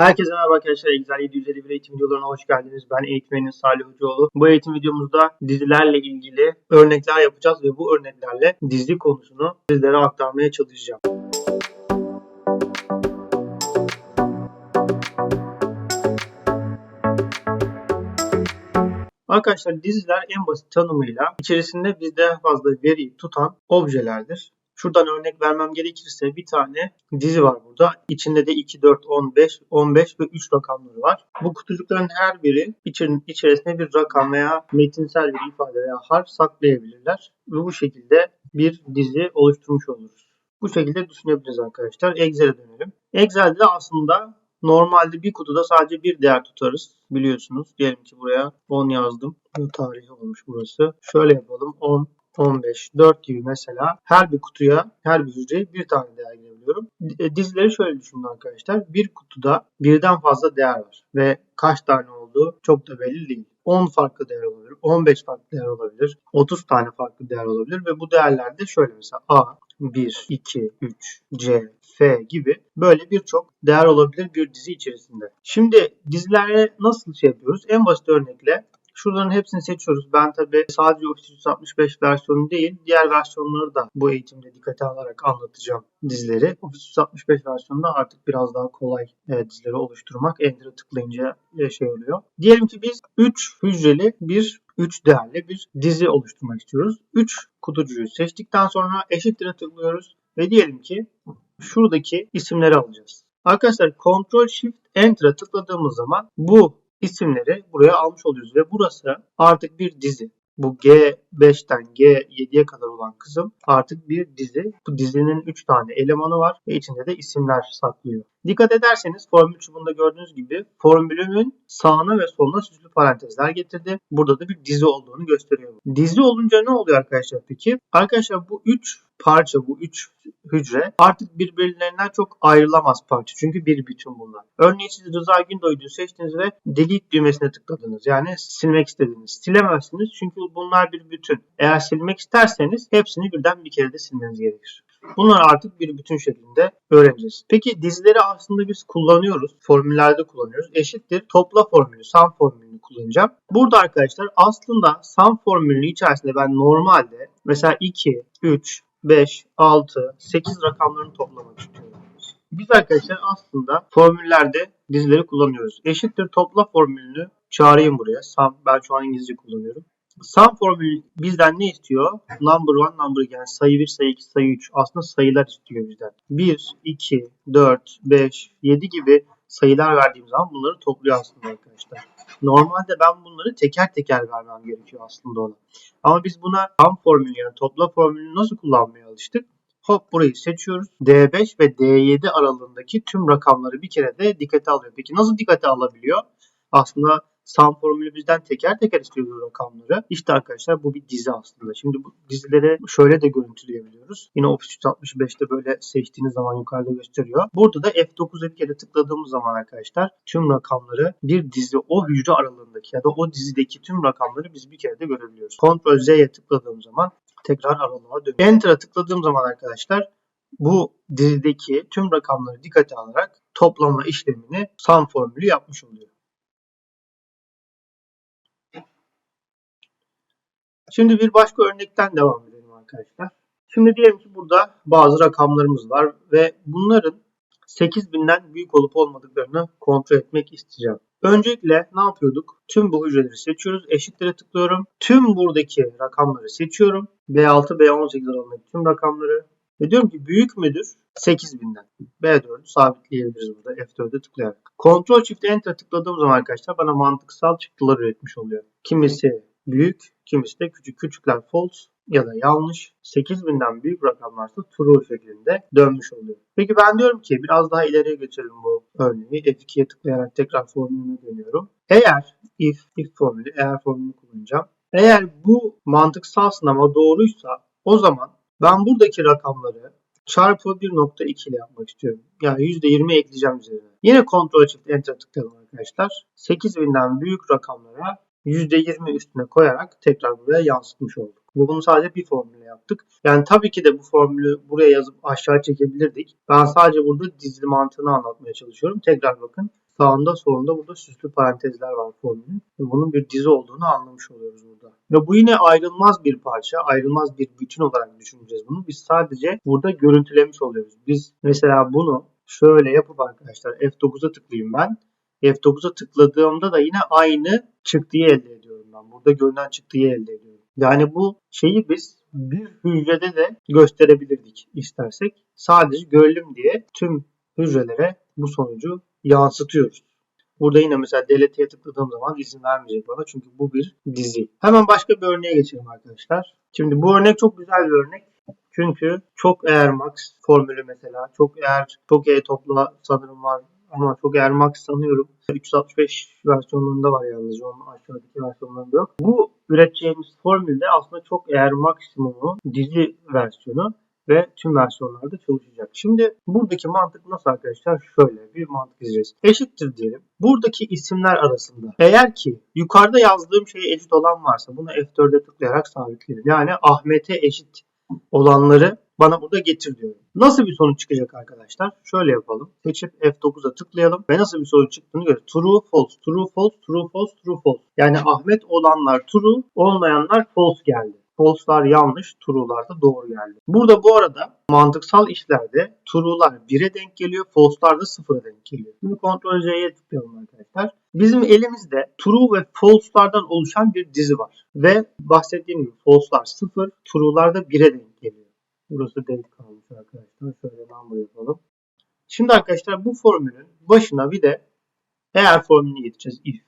Herkese merhaba arkadaşlar. Excel 751 eğitim videolarına hoş geldiniz. Ben eğitmenin Salih Hocaoğlu. Bu eğitim videomuzda dizilerle ilgili örnekler yapacağız ve bu örneklerle dizi konusunu sizlere aktarmaya çalışacağım. Arkadaşlar diziler en basit tanımıyla içerisinde bizden fazla veri tutan objelerdir. Şuradan örnek vermem gerekirse bir tane dizi var burada. İçinde de 2, 4, 15, 15 ve 3 rakamları var. Bu kutucukların her biri içerisine bir rakam veya metinsel bir ifade veya harf saklayabilirler. Ve bu şekilde bir dizi oluşturmuş oluruz. Bu şekilde düşünebiliriz arkadaşlar. Excel'e dönelim. Excel'de aslında normalde bir kutuda sadece bir değer tutarız biliyorsunuz. Diyelim ki buraya 10 yazdım. Tarihi olmuş burası. Şöyle yapalım. 10, 15, 4 gibi mesela her bir kutuya, her bir hücreye bir tane değer girebiliyorum. E, Dizileri şöyle düşünün arkadaşlar. Bir kutuda birden fazla değer var ve kaç tane olduğu çok da belli değil. 10 farklı değer olabilir, 15 farklı değer olabilir, 30 tane farklı değer olabilir ve bu değerler de şöyle mesela A, 1, 2, 3, C, F gibi böyle birçok değer olabilir bir dizi içerisinde. Şimdi dizilere nasıl şey yapıyoruz? En basit örnekle Şuraların hepsini seçiyoruz. Ben tabi sadece Office 365 versiyonu değil, diğer versiyonları da bu eğitimde dikkate alarak anlatacağım dizileri. Office 365 versiyonunda artık biraz daha kolay e, dizileri oluşturmak. Enter'a tıklayınca e, şey oluyor. Diyelim ki biz 3 hücreli bir 3 değerli bir dizi oluşturmak istiyoruz. 3 kutucuğu seçtikten sonra eşittir'e tıklıyoruz ve diyelim ki şuradaki isimleri alacağız. Arkadaşlar Ctrl Shift Enter'a tıkladığımız zaman bu isimleri buraya almış oluyoruz ve burası artık bir dizi. Bu G5'ten G7'ye kadar olan kısım artık bir dizi. Bu dizinin 3 tane elemanı var ve içinde de isimler saklıyor. Dikkat ederseniz formül çubuğunda gördüğünüz gibi formülümün sağına ve soluna süslü parantezler getirdi. Burada da bir dizi olduğunu gösteriyor. Dizi olunca ne oluyor arkadaşlar peki? Arkadaşlar bu 3 parça, bu 3 hücre artık birbirlerinden çok ayrılamaz parça. Çünkü bir bütün bunlar. Örneğin siz Rıza Gündoğdu'yu seçtiniz ve delete düğmesine tıkladınız. Yani silmek istediniz. Silemezsiniz çünkü bunlar bir bütün. Eğer silmek isterseniz hepsini birden bir kere de silmeniz gerekir. Bunları artık bir bütün şeklinde öğreneceğiz. Peki dizileri aslında biz kullanıyoruz. Formüllerde kullanıyoruz. Eşittir topla formülü, sum formülünü kullanacağım. Burada arkadaşlar aslında sum formülünün içerisinde ben normalde mesela 2, 3, 5, 6, 8 rakamlarını toplamak istiyorum. Biz arkadaşlar aslında formüllerde dizileri kullanıyoruz. Eşittir topla formülünü çağırayım buraya. Sum, ben şu an İngilizce kullanıyorum. Sum formülü bizden ne istiyor? Number 1, number 2 yani sayı 1, sayı 2, sayı 3. Aslında sayılar istiyor bizden. 1, 2, 4, 5, 7 gibi sayılar verdiğim zaman bunları topluyor aslında arkadaşlar. Normalde ben bunları teker teker vermem gerekiyor aslında ona. Ama biz buna sum formülü yani topla formülünü nasıl kullanmaya alıştık? Hop burayı seçiyoruz. D5 ve D7 aralığındaki tüm rakamları bir kere de dikkate alıyor. Peki nasıl dikkate alabiliyor? Aslında sum formülü bizden teker teker istiyor bu rakamları. İşte arkadaşlar bu bir dizi aslında. Şimdi bu dizileri şöyle de görüntüleyebiliyoruz. Yine Office 365'te böyle seçtiğiniz zaman yukarıda gösteriyor. Burada da F9'a bir kere tıkladığımız zaman arkadaşlar tüm rakamları bir dizi o hücre aralığındaki ya da o dizideki tüm rakamları biz bir kere de görebiliyoruz. Ctrl Z'ye tıkladığım zaman tekrar aralığa dönüyor. Enter'a tıkladığım zaman arkadaşlar bu dizideki tüm rakamları dikkate alarak toplama işlemini sum formülü yapmış oluyor. Şimdi bir başka örnekten devam edelim arkadaşlar. Şimdi diyelim ki burada bazı rakamlarımız var ve bunların 8000'den büyük olup olmadıklarını kontrol etmek isteyeceğim. Öncelikle ne yapıyorduk? Tüm bu hücreleri seçiyoruz. Eşitlere tıklıyorum. Tüm buradaki rakamları seçiyorum. B6, B18 aralığındaki tüm rakamları. Ve diyorum ki büyük müdür? 8000'den. B4'ü sabitleyebiliriz burada F4'e tıklayarak. Ctrl Shift Enter tıkladığım zaman arkadaşlar bana mantıksal çıktılar üretmiş oluyor. Kimisi büyük, kimisi de küçük. Küçükler false ya da yanlış. 8000'den büyük rakamlarsa true şeklinde dönmüş oluyor. Peki ben diyorum ki biraz daha ileriye götürelim bu örneği. F2'ye tıklayarak tekrar formülüme dönüyorum. Eğer if, if formülü, eğer formülünü kullanacağım. Eğer bu mantıksal sınama doğruysa o zaman ben buradaki rakamları çarpı 1.2 ile yapmak istiyorum. Yani %20 ekleyeceğim üzerine. Yine Ctrl Shift Enter tıkladım arkadaşlar. 8000'den büyük rakamlara %20 üstüne koyarak tekrar buraya yansıtmış olduk. Ve bunu sadece bir formülle yaptık. Yani tabii ki de bu formülü buraya yazıp aşağı çekebilirdik. Ben sadece burada dizili mantığını anlatmaya çalışıyorum. Tekrar bakın. Sağında solunda burada süslü parantezler var formülün. Bunun bir dizi olduğunu anlamış oluyoruz burada. Ve bu yine ayrılmaz bir parça, ayrılmaz bir bütün olarak düşüneceğiz bunu. Biz sadece burada görüntülemiş oluyoruz. Biz mesela bunu şöyle yapıp arkadaşlar F9'a tıklayayım ben. F9'a tıkladığımda da yine aynı çıktıyı elde ediyorum ben. Burada görünen çıktıyı elde ediyorum. Yani bu şeyi biz bir hücrede de gösterebilirdik istersek. Sadece görelim diye tüm hücrelere bu sonucu yansıtıyoruz. Burada yine mesela delete'ye tıkladığım zaman izin vermeyecek bana çünkü bu bir dizi. Hemen başka bir örneğe geçelim arkadaşlar. Şimdi bu örnek çok güzel bir örnek. Çünkü çok eğer max formülü mesela çok eğer çok e topla sanırım var ama çok eğer max sanıyorum 365 versiyonlarında var yalnızca onun aşağıdaki versiyonlarında yok. Bu üreteceğimiz formülde aslında çok eğer maksimumu dizi versiyonu ve tüm versiyonlarda çalışacak. Şimdi buradaki mantık nasıl arkadaşlar? Şöyle bir mantık izleyeceğiz. Eşittir diyelim. Buradaki isimler arasında eğer ki yukarıda yazdığım şeye eşit olan varsa bunu F4'e tıklayarak sabitleyelim. Yani Ahmet'e eşit olanları bana burada getir diyorum. Nasıl bir sonuç çıkacak arkadaşlar? Şöyle yapalım. Seçip F9'a tıklayalım ve nasıl bir sonuç çıktığını görelim. True, false, true, false, true, false, true, false. Yani Ahmet olanlar true, olmayanlar false geldi. False'lar yanlış, true'lar da doğru geldi. Burada bu arada mantıksal işlerde true'lar 1'e denk geliyor, false'lar da 0'a denk geliyor. Şimdi Ctrl J'ye tıklayalım arkadaşlar. Bizim elimizde true ve false'lardan oluşan bir dizi var. Ve bahsettiğim gibi false'lar 0, true'lar da 1'e denk geliyor. Burası denk kalmış arkadaşlar. Şöyle number yapalım. Şimdi arkadaşlar bu formülün başına bir de eğer formülünü getireceğiz. If.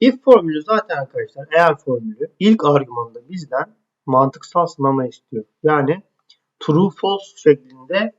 If formülü zaten arkadaşlar eğer formülü ilk argümanında bizden mantıksal sınama istiyor. Yani true false şeklinde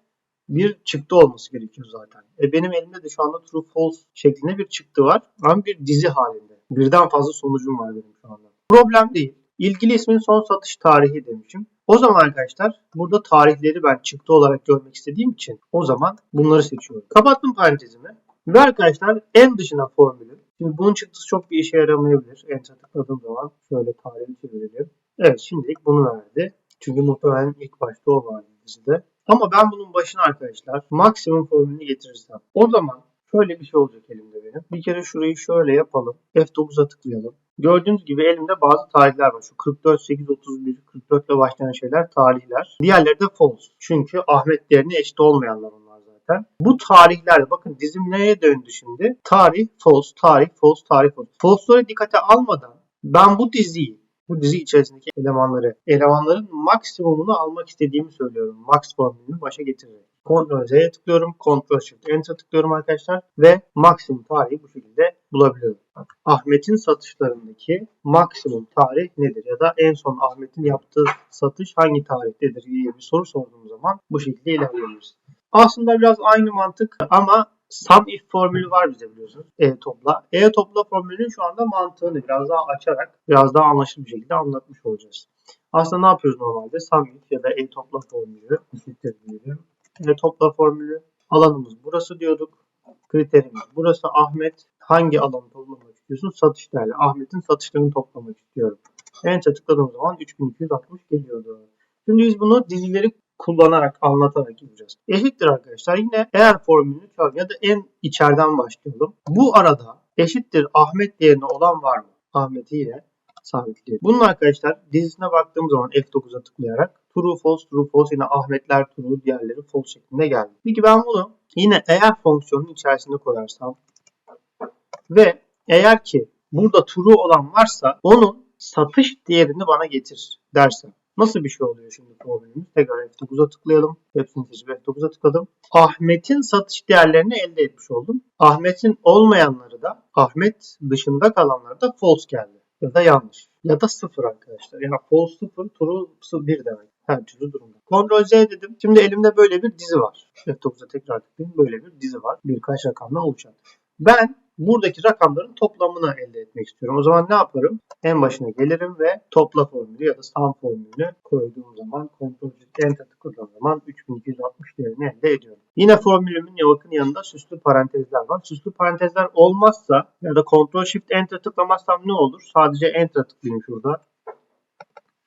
bir çıktı olması gerekiyor zaten. E benim elimde de şu anda true false şeklinde bir çıktı var. Ama bir dizi halinde. Birden fazla sonucum var benim şu anda. Problem değil. İlgili ismin son satış tarihi demişim. O zaman arkadaşlar burada tarihleri ben çıktı olarak görmek istediğim için o zaman bunları seçiyorum. Kapattım parantezimi. Ve arkadaşlar en dışına formülü. Şimdi bunun çıktısı çok bir işe yaramayabilir. Enter tıkladığım zaman şöyle tarihi çevirelim. Evet şimdilik bunu verdi. Çünkü muhtemelen ilk başta o vardı dizide. Ama ben bunun başına arkadaşlar maksimum formülünü getirirsem o zaman şöyle bir şey olacak elimde benim. Bir kere şurayı şöyle yapalım. F9'a tıklayalım. Gördüğünüz gibi elimde bazı tarihler var. Şu 44, 8, 31, 44 ile başlayan şeyler tarihler. Diğerleri de false. Çünkü Ahmet değerine eşit olmayanlar onlar zaten. Bu tarihlerde bakın dizim neye döndü şimdi? Tarih, false, tarih, false, tarih, false. False'ları dikkate almadan ben bu diziyi bu dizi içerisindeki elemanları, elemanların maksimumunu almak istediğimi söylüyorum. Max formülünü başa getirerek. Ctrl Z'ye tıklıyorum. Ctrl Shift Enter tıklıyorum arkadaşlar. Ve maksimum tarihi bu şekilde bulabiliyorum. Ahmet'in satışlarındaki maksimum tarih nedir? Ya da en son Ahmet'in yaptığı satış hangi tarihdedir diye bir soru sorduğum zaman bu şekilde ilerleyebiliriz. Aslında biraz aynı mantık ama sum if formülü var bize biliyorsunuz. E topla. E topla formülünün şu anda mantığını biraz daha açarak biraz daha anlaşılır bir şekilde anlatmış olacağız. Aslında ne yapıyoruz normalde? Sum if ya da E topla formülü. E topla formülü alanımız burası diyorduk. Kriterimiz burası Ahmet. Hangi alanı toplamak istiyorsun? Satış değerli. Ahmet'in satışlarını toplamak istiyorum. Enter tıkladığım zaman 3260 geliyordu. Şimdi biz bunu dizileri kullanarak, anlatarak yapacağız. Eşittir arkadaşlar. Yine eğer formülünü çağır ya da en içeriden başlayalım. Bu arada eşittir Ahmet değerine olan var mı? Ahmet'i yine sabitleyelim. Bunun arkadaşlar dizisine baktığım zaman F9'a tıklayarak true false true false yine Ahmetler true diğerleri false şeklinde geldi. Peki ben bunu yine eğer fonksiyonun içerisine koyarsam ve eğer ki burada true olan varsa onun satış değerini bana getir dersem. Nasıl bir şey oluyor şimdi formülümüz? Tekrar F9'a tıklayalım. Hepsini seçip F9'a tıkladım. Ahmet'in satış değerlerini elde etmiş oldum. Ahmet'in olmayanları da Ahmet dışında kalanları da false geldi. Ya da yanlış. Ya da sıfır arkadaşlar. Yani false sıfır, true bir demek. Her türlü durumda. Ctrl Z dedim. Şimdi elimde böyle bir dizi var. F9'a tekrar tıklayayım. Böyle bir dizi var. Birkaç rakamla oluşan. Ben buradaki rakamların toplamını elde etmek istiyorum. O zaman ne yaparım? En başına gelirim ve topla formülü ya da sum formülünü koyduğum zaman Ctrl Enter tıkladığım zaman 3260 değerini elde ediyorum. Yine formülümün yakın yanında süslü parantezler var. Süslü parantezler olmazsa ya da Ctrl Shift Enter tıklamazsam ne olur? Sadece Enter tıklayayım şurada.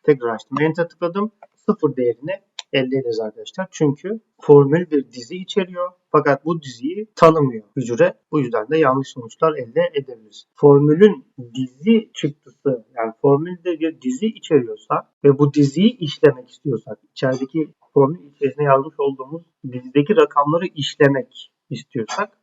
Tekrar açtım. Enter tıkladım. Sıfır değerini elde ederiz arkadaşlar. Çünkü formül bir dizi içeriyor. Fakat bu diziyi tanımıyor hücre. Bu yüzden de yanlış sonuçlar elde edebiliriz. Formülün dizi çıktısı yani formülde bir dizi içeriyorsa ve bu diziyi işlemek istiyorsak içerideki formül içerisinde yazmış olduğumuz dizideki rakamları işlemek istiyorsak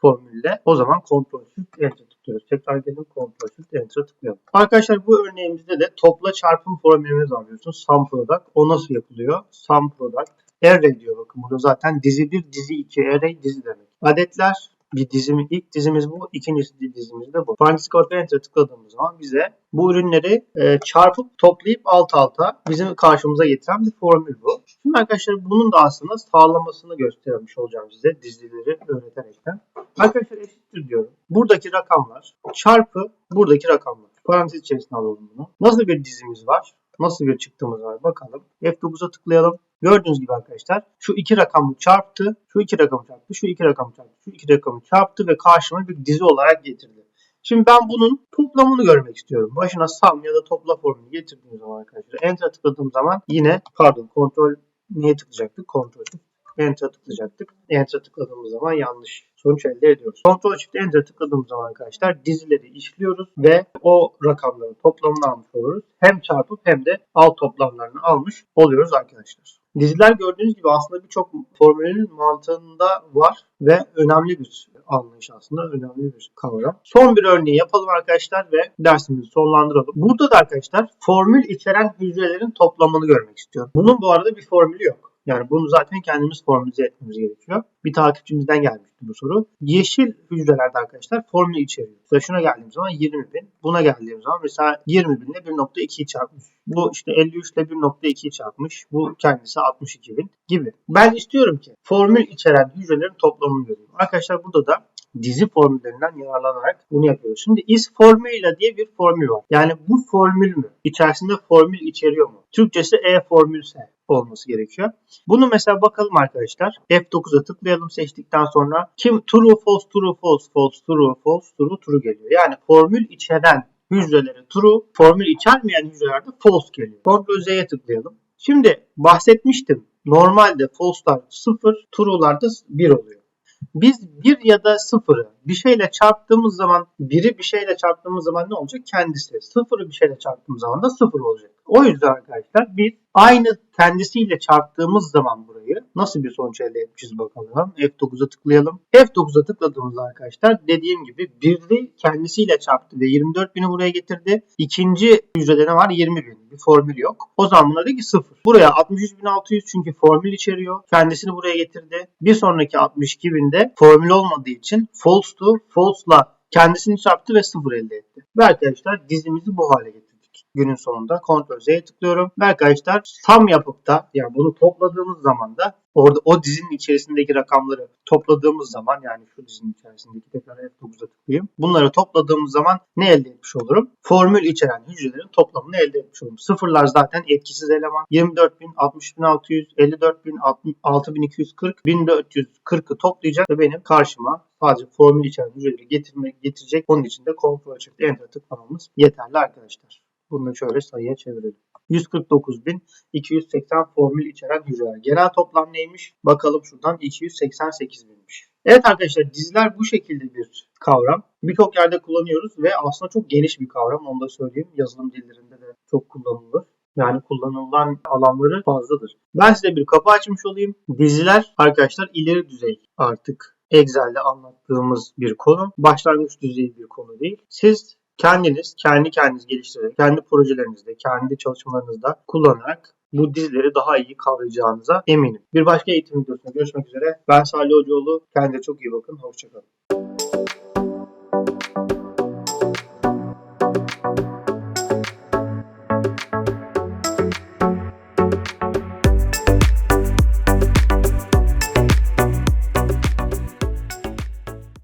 formülle o zaman kontrol shift tıklıyoruz. Tekrar gelin kontrol shift enter'a tıklayalım. Arkadaşlar bu örneğimizde de topla çarpım formülümüz var biliyorsunuz. Sum product. O nasıl yapılıyor? Sum product. Array diyor bakın burada zaten dizi 1, dizi 2, array dizi demek. Adetler bir dizimi, ilk dizimiz bu, ikincisi dizimiz de bu. Parenthesis code enter'a tıkladığımız zaman bize bu ürünleri e, çarpıp toplayıp alt alta bizim karşımıza getiren bir formül bu. Şimdi arkadaşlar bunun da aslında sağlamasını göstermiş olacağım size dizileri öğreterekten. Arkadaşlar eşittir diyorum. Buradaki rakamlar çarpı buradaki rakamlar. Parantez içerisine alalım bunu. Nasıl bir dizimiz var? Nasıl bir çıktığımız var bakalım. F9'a tıklayalım. Gördüğünüz gibi arkadaşlar şu iki rakamı çarptı, şu iki rakamı çarptı, şu iki rakamı çarptı, şu iki rakamı çarptı ve karşıma bir dizi olarak getirdi. Şimdi ben bunun toplamını görmek istiyorum. Başına sum ya da topla formülü getirdiğim zaman arkadaşlar enter tıkladığım zaman yine pardon kontrol niye tıklayacaktık? Kontrol Enter tıklayacaktık. Enter tıkladığımız zaman yanlış sonuç elde ediyoruz. Ctrl Shift Enter tıkladığımız zaman arkadaşlar dizileri işliyoruz ve o rakamların toplamını almış oluruz. Hem çarpıp hem de alt toplamlarını almış oluyoruz arkadaşlar. Diziler gördüğünüz gibi aslında birçok formülün mantığında var ve önemli bir anlayış aslında önemli bir kavram. Son bir örneği yapalım arkadaşlar ve dersimizi sonlandıralım. Burada da arkadaşlar formül içeren hücrelerin toplamını görmek istiyorum. Bunun bu arada bir formülü yok. Yani bunu zaten kendimiz formülize etmemiz gerekiyor. Bir takipçimizden gelmişti bu soru. Yeşil hücrelerde arkadaşlar formül içeriyor. Mesela şuna geldiğim zaman 20 bin. Buna geldiğim zaman mesela 20 bin ile 1.2'yi çarpmış. Bu işte 53 ile 1.2'yi çarpmış. Bu kendisi 62 bin gibi. Ben istiyorum ki formül içeren hücrelerin toplamını göreyim. Arkadaşlar burada da dizi formüllerinden yararlanarak bunu yapıyoruz. Şimdi is formula diye bir formül var. Yani bu formül mü? İçerisinde formül içeriyor mu? Türkçesi e formülse olması gerekiyor. Bunu mesela bakalım arkadaşlar. F9'a tıklayalım seçtikten sonra kim true false true false false true false true true geliyor. Yani formül içeren hücreleri true, formül içermeyen hücrelerde false geliyor. Ctrl Z'ye tıklayalım. Şimdi bahsetmiştim. Normalde false'lar 0, true'lar da 1 oluyor. Biz 1 ya da 0'ı bir şeyle çarptığımız zaman 1'i bir şeyle çarptığımız zaman ne olacak? Kendisi. 0'ı bir şeyle çarptığımız zaman da 0 olacak. O yüzden arkadaşlar biz aynı kendisiyle çarptığımız zaman burayı nasıl bir sonuç elde etmişiz bakalım. F9'a tıklayalım. F9'a tıkladığımızda arkadaşlar dediğim gibi 1'i kendisiyle çarptı ve 24.000'i buraya getirdi. İkinci hücrede ne var? 20.000. Bir formül yok. O zaman buna dedi ki 0. Buraya 63.600 çünkü formül içeriyor. Kendisini buraya getirdi. Bir sonraki 62.000'de formül olmadığı için false'tu. False'la kendisini çarptı ve 0 elde etti. Ve arkadaşlar dizimizi bu hale getirdik günün sonunda Ctrl Z'ye tıklıyorum. Ve arkadaşlar sum yapıp da yani bunu topladığımız zaman da orada o dizinin içerisindeki rakamları topladığımız zaman yani şu dizinin içerisindeki tekrar F9'a tıklayayım. Bunları topladığımız zaman ne elde etmiş olurum? Formül içeren hücrelerin toplamını elde etmiş olurum. Sıfırlar zaten etkisiz eleman. 24.000, 60.600, 54.000, 6.240, 1440'ı toplayacak ve benim karşıma sadece formül içeren hücreleri getirmek getirecek. Onun için de Ctrl Shift Enter tıklamamız yeterli arkadaşlar. Bunu şöyle sayıya çevirelim. 149.280 formül içeren hücreler. Genel toplam neymiş? Bakalım şuradan 288 binmiş. Evet arkadaşlar diziler bu şekilde bir kavram. Birçok yerde kullanıyoruz ve aslında çok geniş bir kavram. Onu da söyleyeyim. Yazılım dillerinde de çok kullanılır. Yani kullanılan alanları fazladır. Ben size bir kapı açmış olayım. Diziler arkadaşlar ileri düzey artık Excel'de anlattığımız bir konu. Başlangıç düzeyi bir konu değil. Siz kendiniz, kendi kendiniz geliştirerek, kendi projelerinizde, kendi çalışmalarınızda kullanarak bu dizileri daha iyi kavrayacağınıza eminim. Bir başka eğitim videosunda görüşmek üzere. Ben Salih Hocaoğlu. Kendinize çok iyi bakın. Hoşçakalın.